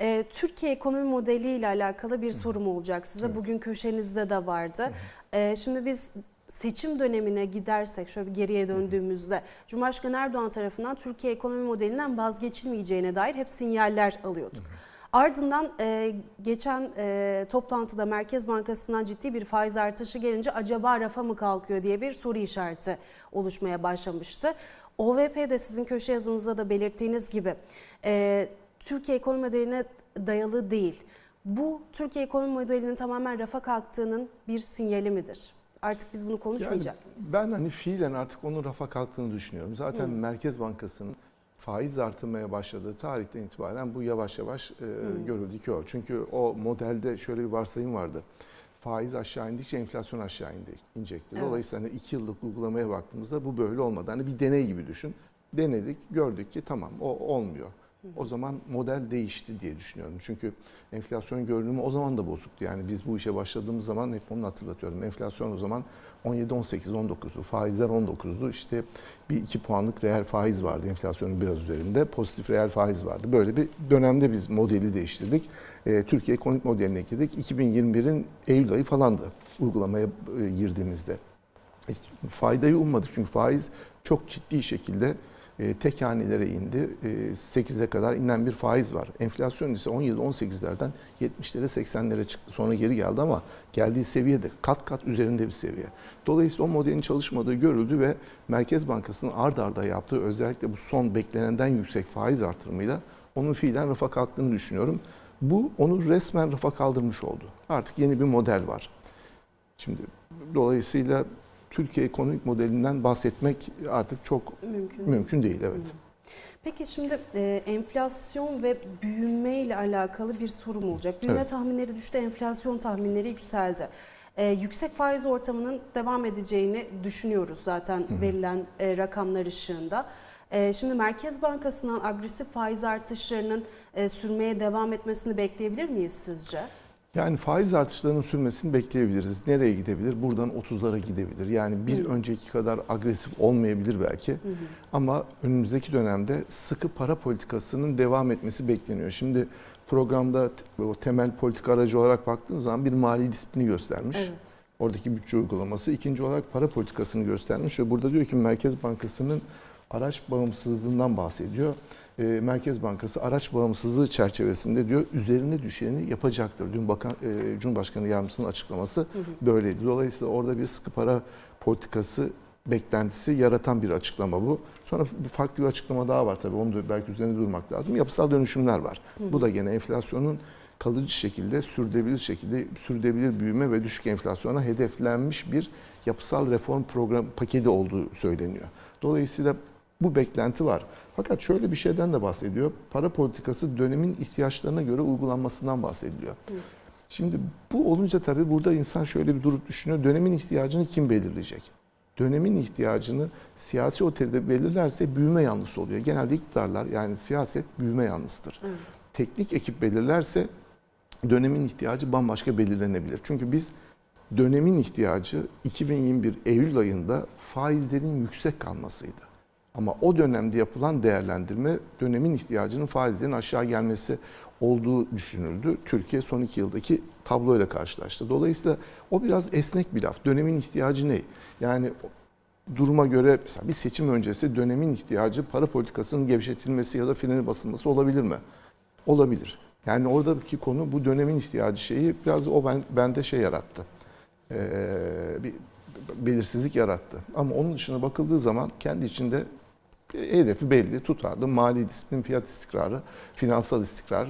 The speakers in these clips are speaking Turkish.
Ee, Türkiye ekonomi modeli ile alakalı bir sorum olacak size. Bugün köşenizde de vardı. Ee, şimdi biz seçim dönemine gidersek şöyle bir geriye döndüğümüzde Cumhurbaşkanı Erdoğan tarafından Türkiye ekonomi modelinden vazgeçilmeyeceğine dair hep sinyaller alıyorduk. Ardından e, geçen e, toplantıda Merkez Bankası'ndan ciddi bir faiz artışı gelince acaba rafa mı kalkıyor diye bir soru işareti oluşmaya başlamıştı. OVP'de sizin köşe yazınızda da belirttiğiniz gibi e, Türkiye ekonomi modeline dayalı değil. Bu Türkiye ekonomi modelinin tamamen rafa kalktığının bir sinyali midir? Artık biz bunu konuşmayacak Yani mıyız? ben hani fiilen artık onun rafa kalktığını düşünüyorum. Zaten Merkez Bankası'nın faiz artırmaya başladığı tarihten itibaren bu yavaş yavaş e, görüldü ki o. Çünkü o modelde şöyle bir varsayım vardı. Faiz aşağı indikçe enflasyon aşağı indi, inecekti. Evet. Dolayısıyla hani iki yıllık uygulamaya baktığımızda bu böyle olmadı. Hani bir deney gibi düşün. Denedik, gördük ki tamam o olmuyor. O zaman model değişti diye düşünüyorum. Çünkü enflasyon görünümü o zaman da bozuktu. Yani biz bu işe başladığımız zaman hep onu hatırlatıyorum. Enflasyon o zaman 17, 18, 19'du. Faizler 19'du. İşte bir iki puanlık reel faiz vardı enflasyonun biraz üzerinde. Pozitif reel faiz vardı. Böyle bir dönemde biz modeli değiştirdik. Ee, Türkiye ekonomik modeline girdik. 2021'in Eylül ayı falandı uygulamaya e, girdiğimizde. E, faydayı ummadık çünkü faiz çok ciddi şekilde e, tek hanelere indi. E, 8'e kadar inen bir faiz var. Enflasyon ise 17-18'lerden 70'lere 80'lere çıktı. Sonra geri geldi ama geldiği seviye de kat kat üzerinde bir seviye. Dolayısıyla o modelin çalışmadığı görüldü ve Merkez Bankası'nın ard arda yaptığı özellikle bu son beklenenden yüksek faiz artırımıyla onun fiilen rafa kalktığını düşünüyorum. Bu onu resmen rafa kaldırmış oldu. Artık yeni bir model var. Şimdi dolayısıyla Türkiye ekonomik modelinden bahsetmek artık çok Mümkün. mümkün değil. Evet. Peki şimdi e, enflasyon ve büyüme ile alakalı bir sorum olacak. Büyüme Evet. tahminleri düştü, enflasyon tahminleri yükseldi. E, yüksek faiz ortamının devam edeceğini düşünüyoruz zaten verilen e, rakamlar ışığında. E, şimdi Merkez Bankası'ndan agresif faiz artışlarının e, sürmeye devam etmesini bekleyebilir miyiz sizce? Yani faiz artışlarının sürmesini bekleyebiliriz. Nereye gidebilir? Buradan 30'lara gidebilir. Yani bir önceki kadar agresif olmayabilir belki. Ama önümüzdeki dönemde sıkı para politikasının devam etmesi bekleniyor. Şimdi programda o temel politika aracı olarak baktığımız zaman bir mali disiplini göstermiş. Evet. Oradaki bütçe uygulaması. İkinci olarak para politikasını göstermiş ve burada diyor ki Merkez Bankası'nın araç bağımsızlığından bahsediyor. Ee, Merkez Bankası araç bağımsızlığı çerçevesinde diyor üzerine düşeni yapacaktır. Dün Bakan e, Cumhurbaşkanı Yardımcısının açıklaması böyleydi. Dolayısıyla orada bir sıkı para politikası beklentisi yaratan bir açıklama bu. Sonra farklı bir açıklama daha var tabii. Onu da belki üzerinde durmak lazım. Yapısal dönüşümler var. Bu da gene enflasyonun kalıcı şekilde, sürdürülebilir şekilde sürdürülebilir büyüme ve düşük enflasyona hedeflenmiş bir yapısal reform program paketi olduğu söyleniyor. Dolayısıyla bu beklenti var. Fakat şöyle bir şeyden de bahsediyor. Para politikası dönemin ihtiyaçlarına göre uygulanmasından bahsediliyor. Şimdi bu olunca tabii burada insan şöyle bir durup düşünüyor. Dönemin ihtiyacını kim belirleyecek? Dönemin ihtiyacını siyasi otorite belirlerse büyüme yanlısı oluyor. Genelde iktidarlar yani siyaset büyüme yanlısıdır. Evet. Teknik ekip belirlerse dönemin ihtiyacı bambaşka belirlenebilir. Çünkü biz dönemin ihtiyacı 2021 Eylül ayında faizlerin yüksek kalmasıydı. Ama o dönemde yapılan değerlendirme dönemin ihtiyacının faizlerin aşağı gelmesi olduğu düşünüldü. Türkiye son iki yıldaki tabloyla karşılaştı. Dolayısıyla o biraz esnek bir laf. Dönemin ihtiyacı ne? Yani duruma göre mesela bir seçim öncesi dönemin ihtiyacı para politikasının gevşetilmesi ya da freni basılması olabilir mi? Olabilir. Yani oradaki konu bu dönemin ihtiyacı şeyi biraz o ben, bende şey yarattı. Ee, bir belirsizlik yarattı. Ama onun dışına bakıldığı zaman kendi içinde hedefi belli, tutarlı. Mali disiplin, fiyat istikrarı, finansal istikrar.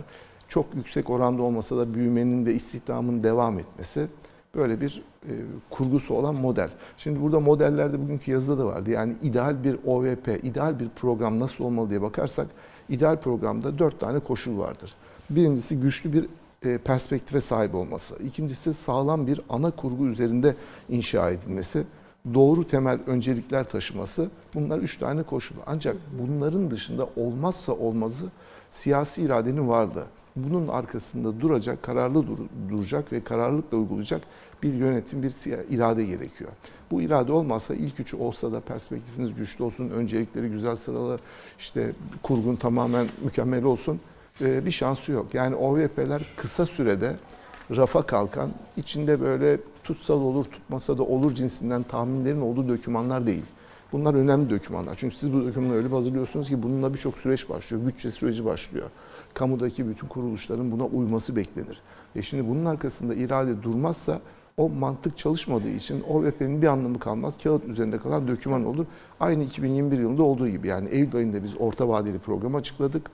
Çok yüksek oranda olmasa da büyümenin ve istihdamın devam etmesi böyle bir e, kurgusu olan model. Şimdi burada modellerde bugünkü yazıda da vardı. Yani ideal bir OVP, ideal bir program nasıl olmalı diye bakarsak ideal programda dört tane koşul vardır. Birincisi güçlü bir e, perspektife sahip olması. İkincisi sağlam bir ana kurgu üzerinde inşa edilmesi. Doğru temel öncelikler taşıması. Bunlar üç tane koşul. Ancak bunların dışında olmazsa olmazı siyasi iradenin varlığı. Bunun arkasında duracak, kararlı dur- duracak ve kararlılıkla uygulayacak bir yönetim, bir irade gerekiyor. Bu irade olmazsa ilk üçü olsa da perspektifiniz güçlü olsun, öncelikleri güzel sıralı, işte kurgun tamamen mükemmel olsun. bir şansı yok. Yani OVP'ler kısa sürede rafa kalkan, içinde böyle tutsal olur tutmasa da olur cinsinden tahminlerin olduğu dokümanlar değil. Bunlar önemli dokümanlar. Çünkü siz bu dokümanı öyle bir hazırlıyorsunuz ki bununla birçok süreç başlıyor. Bütçe süreci başlıyor. Kamudaki bütün kuruluşların buna uyması beklenir. E şimdi bunun arkasında irade durmazsa o mantık çalışmadığı için OVP'nin bir anlamı kalmaz. Kağıt üzerinde kalan doküman olur. Aynı 2021 yılında olduğu gibi. Yani Eylül ayında biz orta vadeli programı açıkladık.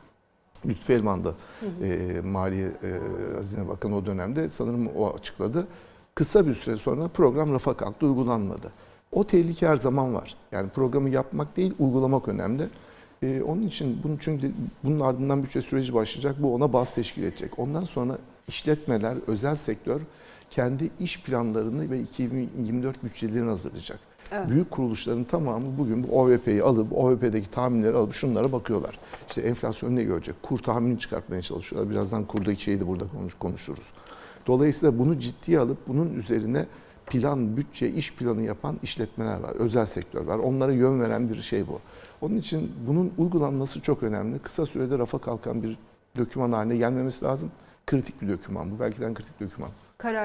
Lütfü Elvan da e, Maliye e, Hazine Bakanı o dönemde sanırım o açıkladı. Kısa bir süre sonra program rafa kalktı, uygulanmadı. O tehlike her zaman var. Yani programı yapmak değil, uygulamak önemli. E, onun için bunun çünkü bunun ardından bütçe süreci başlayacak. Bu ona baz teşkil edecek. Ondan sonra işletmeler, özel sektör kendi iş planlarını ve 2024 bütçelerini hazırlayacak. Evet. Büyük kuruluşların tamamı bugün bu OVP'yi alıp, OVP'deki tahminleri alıp şunlara bakıyorlar. İşte enflasyon ne görecek? Kur tahmini çıkartmaya çalışıyorlar. Birazdan kurdaki şeyi de burada konuş, konuşuruz. Dolayısıyla bunu ciddiye alıp bunun üzerine plan, bütçe, iş planı yapan işletmeler var, özel sektör var. Onlara yön veren bir şey bu. Onun için bunun uygulanması çok önemli. Kısa sürede rafa kalkan bir döküman haline gelmemesi lazım. Kritik bir döküman bu. Belki de kritik döküman. Karar